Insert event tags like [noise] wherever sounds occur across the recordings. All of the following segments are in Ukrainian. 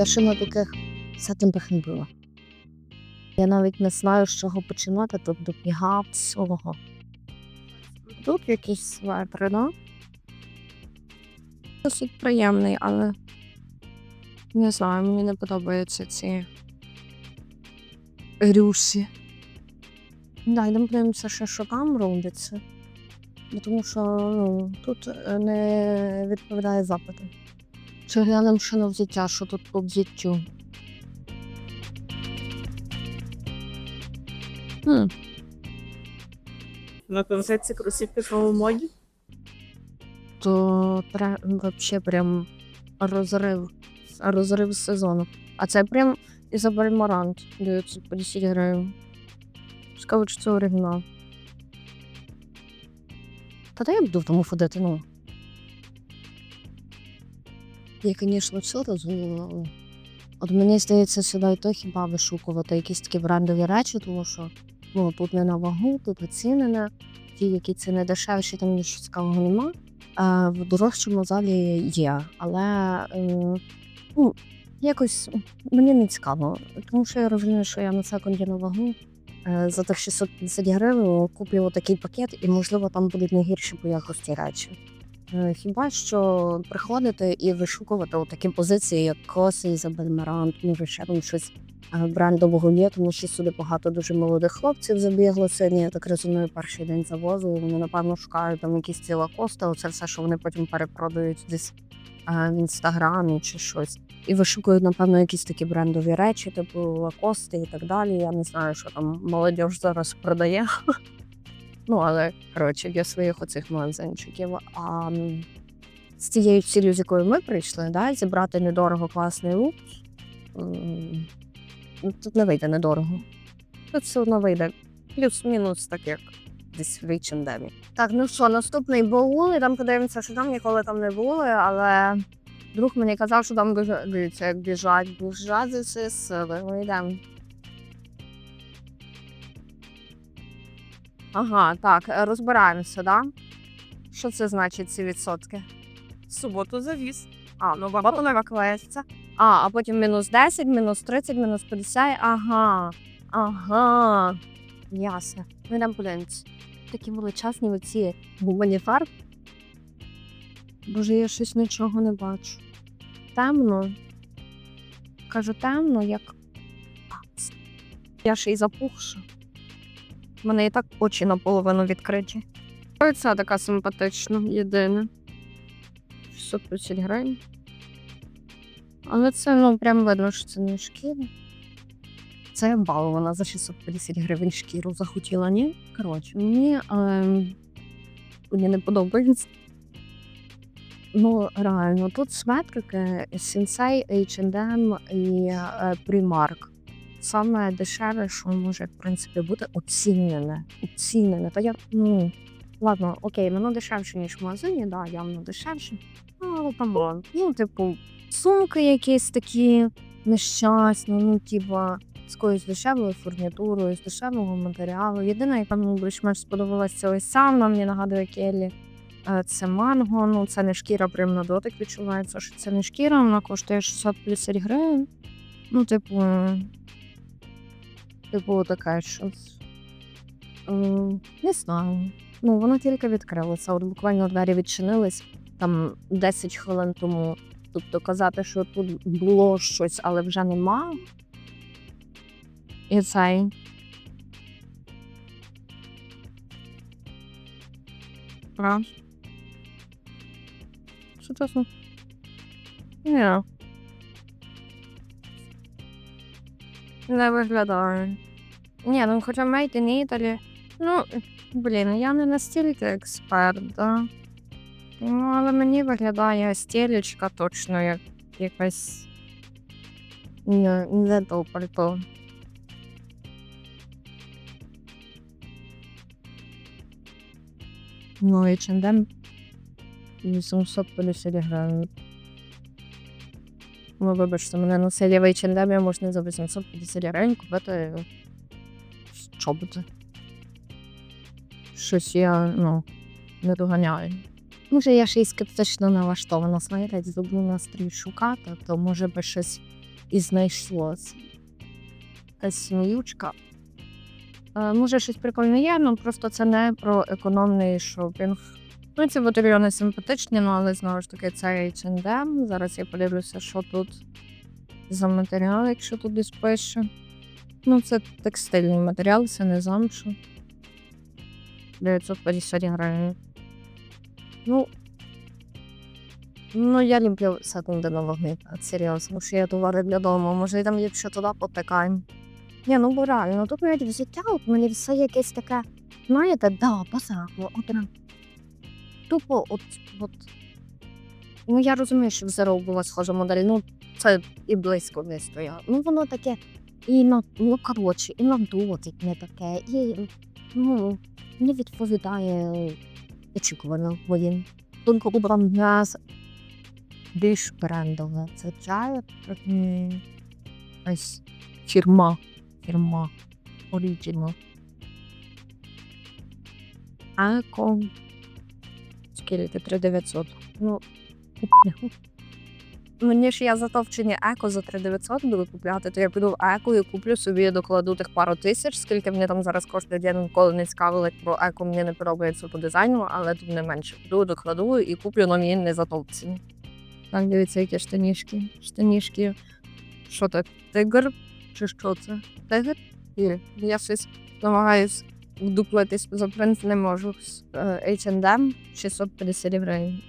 Я ще на таких сеттингах не була. Я навіть не знаю, з чого починати, тут добігав всього. Тут якісь светри, да? Досить приємний, але не знаю, мені не подобаються ці рюші. Да, йдемо подивимося, ще, що там робиться. Тому що ну, тут е, не відповідає запиту. Чи глянемо ще на взяття, що тут по взяттю. Хм. На концерті кросівки по моді. то пра- вообще прям розрив, розрив сезону. А це прям Ізабель Морант 950 гривень. Цікаво, чи це оригінал. Та де я буду в тому ходити, ну. Я, звісно, все розумію, от мені здається, сюди то хіба вишукувати якісь такі брендові речі, тому що ну, тут не на вагу, тут оцінене. Ті, які ціни дешевші, там нічого цікавого нема. А в дорожчому залі є, але е, ну, якось мені не цікаво, тому що я розумію, що я на секунді на вагу е, за тих 650 гривень куплю такий пакет, і можливо там будуть не гірші по якості речі. Е, Хіба що приходити і вишукувати такі позиції, як коси, Ізабель Марант, може ще там щось е, брендового є, тому що сюди багато дуже молодих хлопців забігло сьогодні. Я так розумію, перший день завозу. Вони напевно шукають там якісь ціла коста. Оце все, що вони потім перепродають десь е, в інстаграмі чи щось. І вишукують, напевно, якісь такі брендові речі, типу лакости і так далі. Я не знаю, що там молодь зараз продає. Ну, але коротше, для своїх оцих магазинчиків. А з цією цілею, з якою ми прийшли, да, зібрати недорого класний лук. ну, Тут не вийде недорого. Тут все одно вийде плюс-мінус, так як десь в H&M. Так, ну що, наступний баул, і там подивимося, що там ніколи там не були, але друг мені казав, що там дивіться, як біжать, біжать всієї сили. Ми йдемо. Ага, так, е, розбираємося, да? Що це значить ці відсотки? В суботу завіз. А, ну багато не викладається. А, а потім мінус 10, мінус 30, мінус 50. Ага. Ага. Ясно. Ми йдемо подивимось. Такі величезні оці гумані фарб. Боже, я щось нічого не бачу. Темно. Кажу, темно, як. Я ще й запухша. У мене і так очі наполовину відкриті. Оця така симпатична, єдина. 650 гривень. Але це ну прям видно, що це не шкіра. Це я балована за 650 гривень шкіру захотіла, ні? Коротше, мені, ем, мені не подобається. Ну, реально, тут сметрики Sensei, H&M і е, Primark. Саме дешеве, що може, в принципі, бути оцінене. Оцінене. Та я, ну, ладно, окей, воно дешевше, ніж в магазині, да, явно дешевше. Ну, але там, ну, типу, сумки якісь такі нещасні, ну, типа, з якоюсь дешевою фурнітурою, з дешевого матеріалу. Єдина, яка мені більш-менш сподобалася, ось сам, мені нагадує Келлі. Е, Це манго, ну це не шкіра, прям на дотик відчувається, що це не шкіра, вона коштує 650 гривень. Ну, типу, е, типу, таке щось. Не знаю. Ну, воно тільки відкрилося. От буквально двері відчинились там 10 хвилин тому. Тобто казати, що тут було щось, але вже нема. І цей. Що чесно? Ні. Не виглядає. Ні, ну хоча Made in Italy. Ну, блін, я не настільки експерт, да. Ну, але мені виглядає стілечка точно як якась не, не до пальто. Ну, H&M 850 гривень. Ну, вибачте, мене на селі в H&M можна за 850 гривень купити чоботи. Щось я, ну, не доганяю. Може, я ще й скептично налаштована, знаєте, зубну настрій шукати, то може би щось і знайшлося. Сміючка. Е, може, щось прикольне є, ну просто це не про економний шопінг. Ну, ці батальйони симпатичні, ну але знову ж таки це H&M. Зараз я подивлюся, що тут за матеріал, якщо тут десь пише. Ну, це текстильний матеріал, це не замшу. 950 гривень. Ну, ну я люблю секунди на вогні, серйозно, що я товари для дому, може там якщо туди потикаємо. Ні, ну бо реально, тут навіть взуття, от мені все якесь таке, знаєте, да, базарно, от прям. Тупо, от, от. Ну, я розумію, що в Zero була схожа модель, ну, це і близько не стояло. Ну, воно таке, і на, ну, коротше, і на дотик не таке, і, ну, не відповідає очікувано моїм. Тонко убран м'ясо. Більш брендове. Це чай. м, Ось фірма. Фірма. Оріджіно. Еко. Скільки? 3900. Ну, [laughs] Мені ж я затовчені еко за 3900 буду купляти, то я піду в еко і куплю собі, докладу тих пару тисяч, скільки мені там зараз коштує, я ніколи не цікавила про еко, мені не подобається по дизайну, але тут не менше. Піду, докладу і куплю нові не затовчені. Так, дивіться, які штанішки. Штанішки. Що це? Тигр? Чи що це? Тигр? Ні, я щось намагаюсь вдуплитись, за принцип не можу. Е, H&M 650 гривень.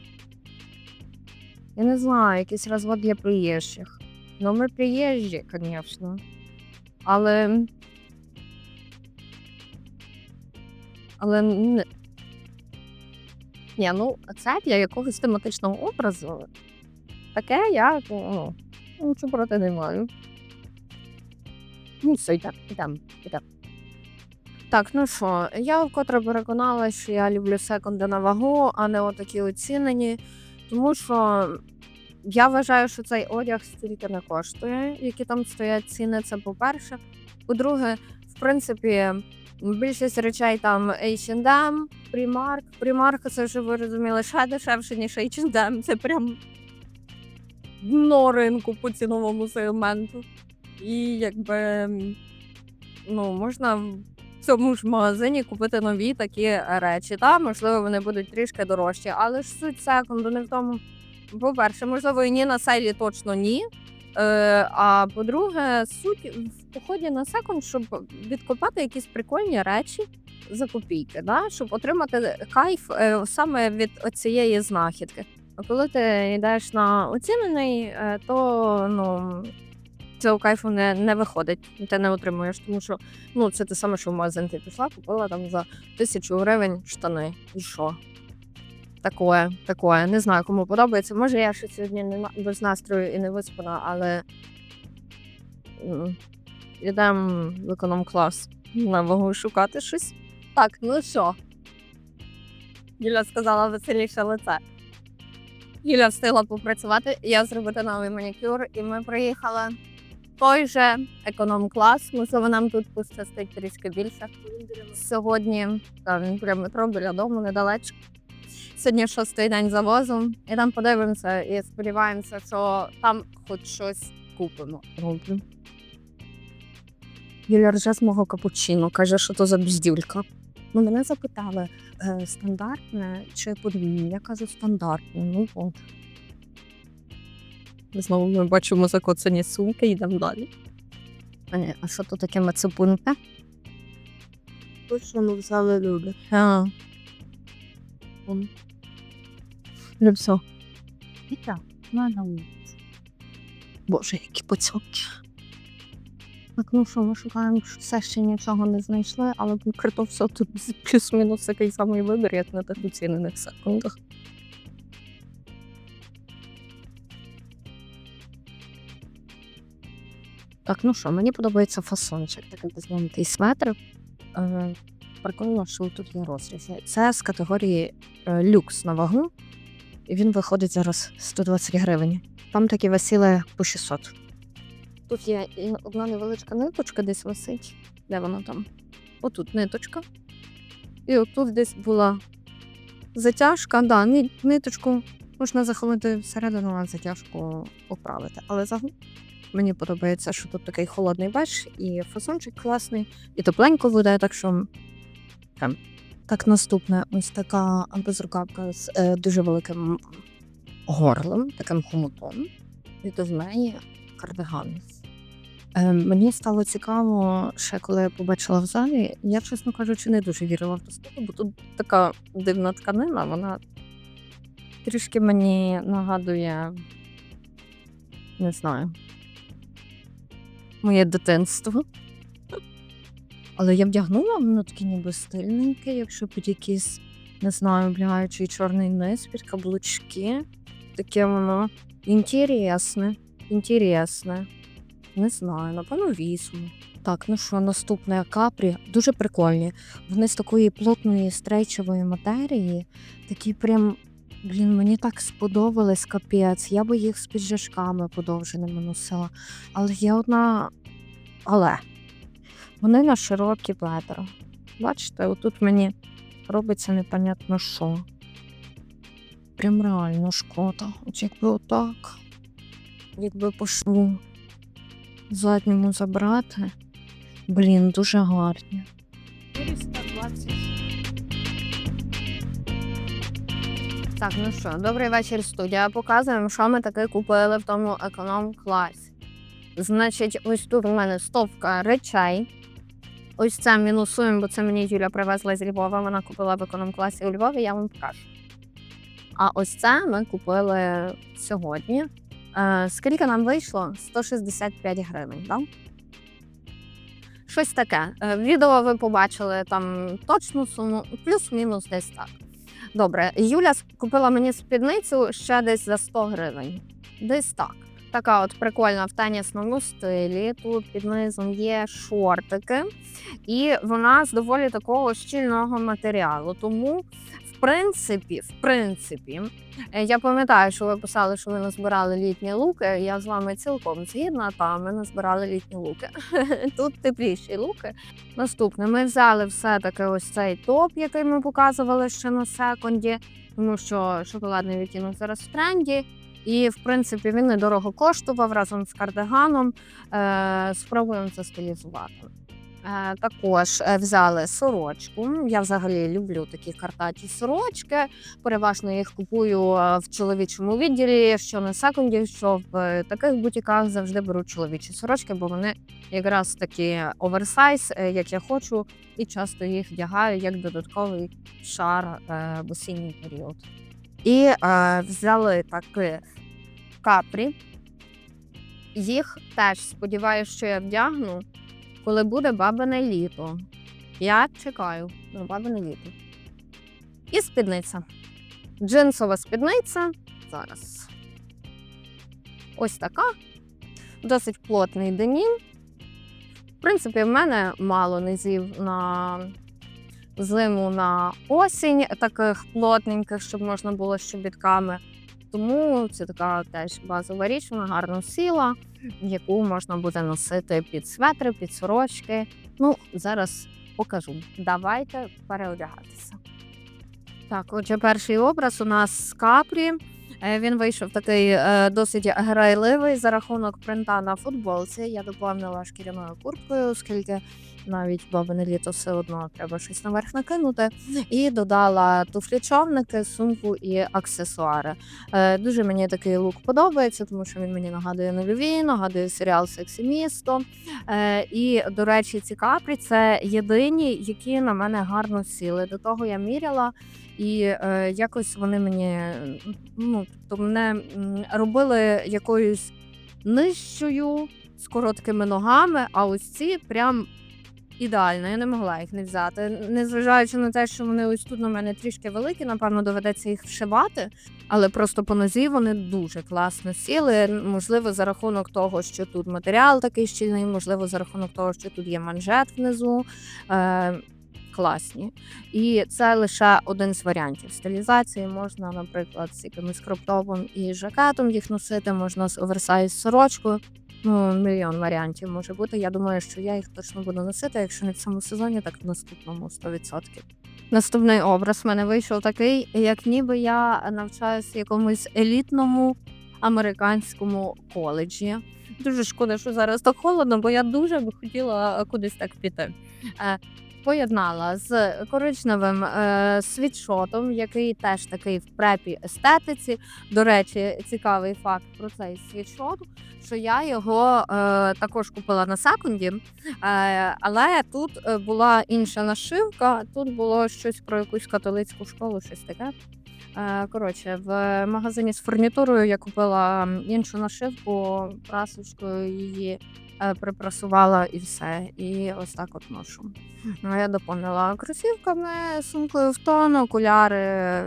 Я не знаю, якийсь розвод для приїжджих. Номер приїжджі, звісно. Але. Але. Ні, ну це для якогось тематичного образу. Таке я ну, нічого проти не маю. Ну, все, йдемо, йдемо, йдемо. Так, ну що, я вкотре переконалася, що я люблю секунди на вагу, а не отакі оцінені. Тому що я вважаю, що цей одяг стільки не коштує, які там стоять ціни. Це по-перше. По-друге, в принципі, більшість речей там H&M, Primark. Primark, це вже ви розуміли, ще дешевше, ніж H&M. Це прям дно ринку по ціновому сегменту. І якби ну, можна цьому ж магазині купити нові такі речі. Та, можливо, вони будуть трішки дорожчі, але ж суть секунду не в тому. По-перше, можливо, і ні на сейлі точно ні. Е, а по-друге, суть в поході на секунд, щоб відкопати якісь прикольні речі за копійки, да? щоб отримати кайф е, саме від цієї знахідки. А коли ти йдеш на оцінений, е, то ну, цього кайфу не, не виходить, ти не отримуєш, тому що ну, це те саме, що в магазин ти пішла, купила там за тисячу гривень штани. І що? Такое, такое. Не знаю, кому подобається. Може, я ще сьогодні не без настрою і не виспана, але йдемо в економ-клас на вагу шукати щось. Так, ну що? Юля сказала веселіше лице. Юля встигла попрацювати, я зробити новий манікюр, і ми приїхали той же економ-клас. Можливо, нам тут пощастить трішки більше. Сьогодні та, він прямо метро біля дому недалечко. Сьогодні шостий день завозу, і там подивимося і сподіваємося, що там хоч щось купимо. Роблю. Юля рже з мого капучино, каже, що то за бздюлька. Ну, мене запитали, е, стандартне чи подвійне? Я кажу, стандартне. Ну от. Знову ми бачимо закоцані сумки, йдемо далі. А, ні, а що то таке мацепунка? Точно ми взяли люди. А. Он. Все. Віта, на вулиці. Боже, які поцьоки. Так, ну що, ми шукаємо, що все ще нічого не знайшли, але конкретно все тут плюс-мінус такий самий вибір, як на тих оцінених секундах. Так, ну що, мені подобається фасончик, такий безмовний светр. Е, прикольно, що тут є розрізи. Це з категорії е, люкс на вагу, і він виходить зараз 120 гривень. Там такі висіли по 600. Тут є одна невеличка ниточка десь висить. Де вона там? Отут ниточка. І отут десь була затяжка. Да, ниточку можна заховати всередину, а затяжку поправити. Але загалом Мені подобається, що тут такий холодний беж, і фасончик класний, і тепленько буде, так що. Прям. Так, наступне ось така безрукавка з е, дуже великим горлом, таким хомутом. І до неї кардиган. Е, мені стало цікаво, ще коли я побачила в залі. Я, чесно кажучи, не дуже вірила в доступу, бо тут така дивна тканина, вона трішки мені нагадує, не знаю, моє дитинство. Але я вдягнула, воно таке ніби стильненьке, якщо під якийсь, не знаю, облягаючий чорний низ, під каблучки. Таке воно інтересне, інтересне. Не знаю, напевно, візьму. Так, ну що, наступне капрі. Дуже прикольні. Вони з такої плотної стрейчової матерії, такі прям. Блін, мені так сподобались капець. Я би їх з піджачками подовженими носила. Але є одна. Але вони на широкі бедра. Бачите, отут мені робиться непонятно що. Прям реально шкода. От якби отак. Якби по шву задньому забрати. Блін, дуже гарні. 420. Так, ну що, добрий вечір, студія. Показуємо, що ми таки купили в тому економ-класі. Значить, ось тут у мене стовка речей. Ось це мінусуємо, бо це мені Юля привезла з Львова. Вона купила в економ-класі у Львові, я вам покажу. А ось це ми купили сьогодні. Е, скільки нам вийшло? 165 гривень, так? Щось таке. Е, відео ви побачили там точну суму, плюс-мінус десь так. Добре, Юля купила мені спідницю ще десь за 100 гривень. Десь так. Така от прикольна в тенісному стилі. Тут під низом є шортики, і вона з доволі такого щільного матеріалу. Тому, принципі, в принципі, е, я пам'ятаю, що ви писали, що ви назбирали літні луки. Я з вами цілком згідна. Та ми назбирали літні луки. [laughs] Тут тепліші луки. Наступне, ми взяли все-таки ось цей топ, який ми показували ще на секунді, тому що шоколадний відтінок зараз в тренді. І, в принципі, він недорого коштував разом з кардиганом. Е, спробуємо це стилізувати. Е, також е, взяли сорочку. Я взагалі люблю такі картаті сорочки. Переважно їх купую е, в чоловічому відділі, що на секунді, що в таких бутіках завжди беру чоловічі сорочки, бо вони якраз такі оверсайз, як я хочу, і часто їх вдягаю як додатковий шар в осінній період. І взяли таки капрі. Їх теж сподіваюся, що я вдягну, коли буде бабине літо. Я чекаю на бабине літо. І спідниця. Джинсова спідниця. Зараз. Ось така. Досить плотний денім. В принципі, в мене мало низів на зиму на осінь, таких плотненьких, щоб можна було з чобітками. Тому це така теж базова річ, вона гарно сіла, яку можна буде носити під светри, під сорочки. Ну, зараз покажу. Давайте переодягатися. Так, отже, перший образ у нас з капрі. Е, Він вийшов такий е, досить грайливий за рахунок принта на футболці. Я доповнила шкіряною курткою, оскільки навіть бабине літо все одно треба щось наверх накинути. І додала туфлі човники, сумку і аксесуари. Е, дуже мені такий лук подобається, тому що він мені нагадує нульові, нагадує серіал Сексі місто. Е, і, до речі, ці капрі це єдині, які на мене гарно сіли. До того я міряла, і е, якось вони мені ну, тобто мене робили якоюсь нижчою з короткими ногами, а ось ці прям ідеально. Я не могла їх не взяти. Незважаючи на те, що вони ось тут на мене трішки великі, напевно, доведеться їх вшивати. Але просто по нозі вони дуже класно сіли. Можливо, за рахунок того, що тут матеріал такий щільний, можливо, за рахунок того, що тут є манжет внизу. Е, класні. І це лише один з варіантів стилізації. Можна, наприклад, з якимось кроптопом і жакетом їх носити, можна з оверсайз сорочкою. Ну, мільйон варіантів може бути. Я думаю, що я їх точно буду носити, якщо не в цьому сезоні, так в наступному 100%. Наступний образ в мене вийшов такий, як ніби я навчаюся якомусь елітному американському коледжі. Дуже шкода, що зараз так холодно, бо я дуже би хотіла кудись так піти. Поєднала з коричневим е, світшотом, який теж такий в препі естетиці. До речі, цікавий факт про цей світшот, що я його е, також купила на секунді, е, але тут е, була інша нашивка. Тут було щось про якусь католицьку школу, щось таке. Е, Коротше, в магазині з фурнітурою я купила іншу нашивку, прасочкою її припрасувала і все. І ось так от ношу. Ну, Я доповнила кросівками, сумкою в тон, окуляри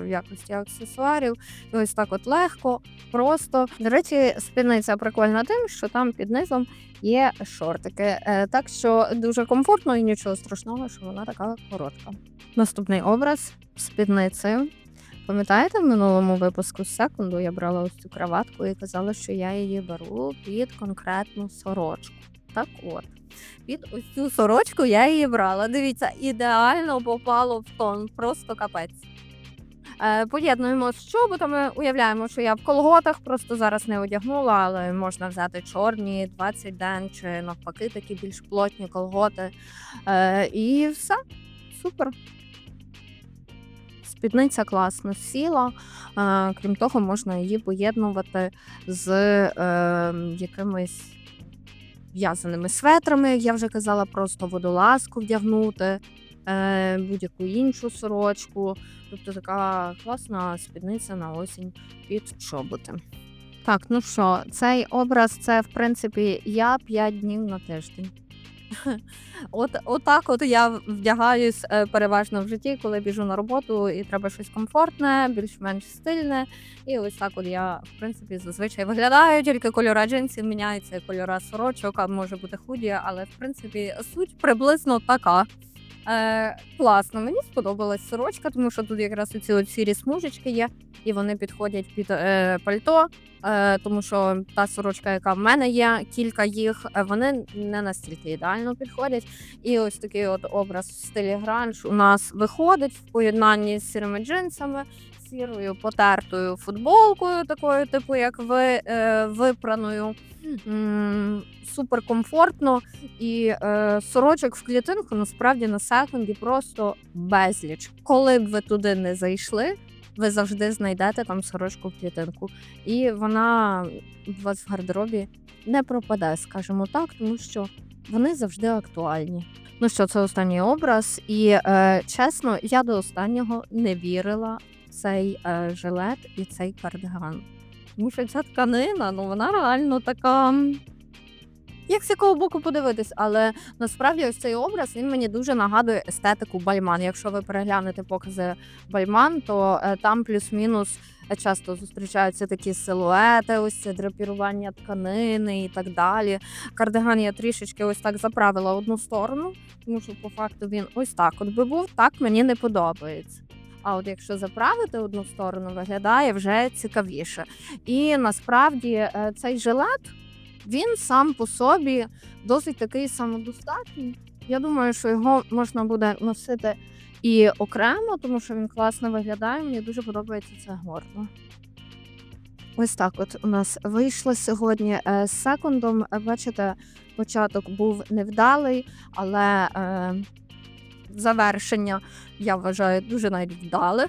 в якості аксесуарів. І ось так от легко, просто. До речі, спідниця прикольна тим, що там під низом є шортики. Е, Так що дуже комфортно і нічого страшного, що вона така коротка. Наступний образ з спідницею. Пам'ятаєте, в минулому випуску секунду я брала ось цю краватку і казала, що я її беру під конкретну сорочку. Так от, під ось цю сорочку я її брала. Дивіться, ідеально попало в тон, просто капець. Е, поєднуємо з чоботами, уявляємо, що я в колготах, просто зараз не одягнула, але можна взяти чорні 20 ден чи навпаки такі більш плотні колготи. Е, і все, супер. Спідниця класно сіла. Е, крім того, можна її поєднувати з е, якимись в'язаними светрами, я вже казала, просто водолазку вдягнути, е, будь-яку іншу сорочку. Тобто така класна спідниця на осінь під чоботи. Так, ну що, цей образ це в принципі я 5 днів на тиждень. От, отак от я вдягаюсь е, переважно в житті, коли біжу на роботу і треба щось комфортне, більш-менш стильне. І ось так от я, в принципі, зазвичай виглядаю, тільки кольора джинсів міняються, кольора сорочок, а може бути худі, але в принципі суть приблизно така. Е, класно, мені сподобалась сорочка, тому що тут якраз от сірі смужечки є, і вони підходять під е, пальто. Е, тому що та сорочка, яка в мене є, кілька їх, е, вони не настільки ідеально підходять. І ось такий от образ в стилі гранж у нас виходить в поєднанні з сірими джинсами, сірою потертою футболкою, такою, типу, як ви, е, випраною. М, Супер комфортно. І е, сорочок в клітинку насправді на секунді просто безліч. Коли б ви туди не зайшли, ви завжди знайдете там сорочку в клітинку. І вона у вас в гардеробі не пропаде, скажімо так, тому що вони завжди актуальні. Ну що, це останній образ, і е, чесно, я до останнього не вірила цей е, жилет і цей кардиган. Тому що ця тканина, ну вона реально така. Як з якого боку подивитись, але насправді ось цей образ він мені дуже нагадує естетику Бальман. Якщо ви переглянете покази Бальман, то е, там плюс-мінус е, часто зустрічаються такі силуети, ось це драпірування тканини і так далі. Кардиган я трішечки ось так заправила одну сторону, тому що по факту він ось так от би був, так мені не подобається. А от якщо заправити одну сторону, виглядає вже цікавіше. І насправді е, цей жилет він сам по собі досить такий самодостатній. Я думаю, що його можна буде носити і окремо, тому що він класно виглядає. Мені дуже подобається це горло. Ось так от у нас вийшло сьогодні е, з секундом. Бачите, початок був невдалий, але е, завершення я вважаю дуже навіть вдале.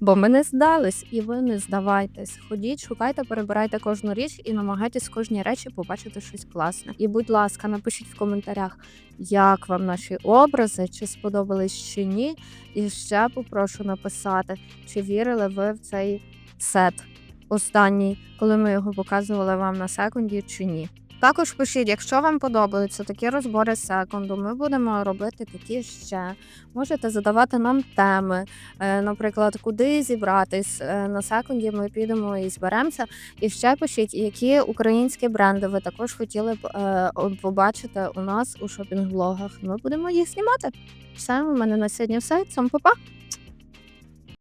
Бо ми не здались, і ви не здавайтесь. Ходіть, шукайте, перебирайте кожну річ і намагайтесь кожній речі побачити щось класне. І, будь ласка, напишіть в коментарях, як вам наші образи, чи сподобались чи ні. І ще попрошу написати, чи вірили ви в цей сет останній, коли ми його показували вам на секунді, чи ні. Також пишіть, якщо вам подобаються такі розбори секунду, ми будемо робити такі ще. Можете задавати нам теми, Е, наприклад, куди зібратись Е, на секунді. Ми підемо і зберемося. І ще пишіть, які українські бренди ви також хотіли б е, побачити у нас у шопінг-блогах. Ми будемо їх знімати. Все, у мене на сьогодні все. Цьому па-па!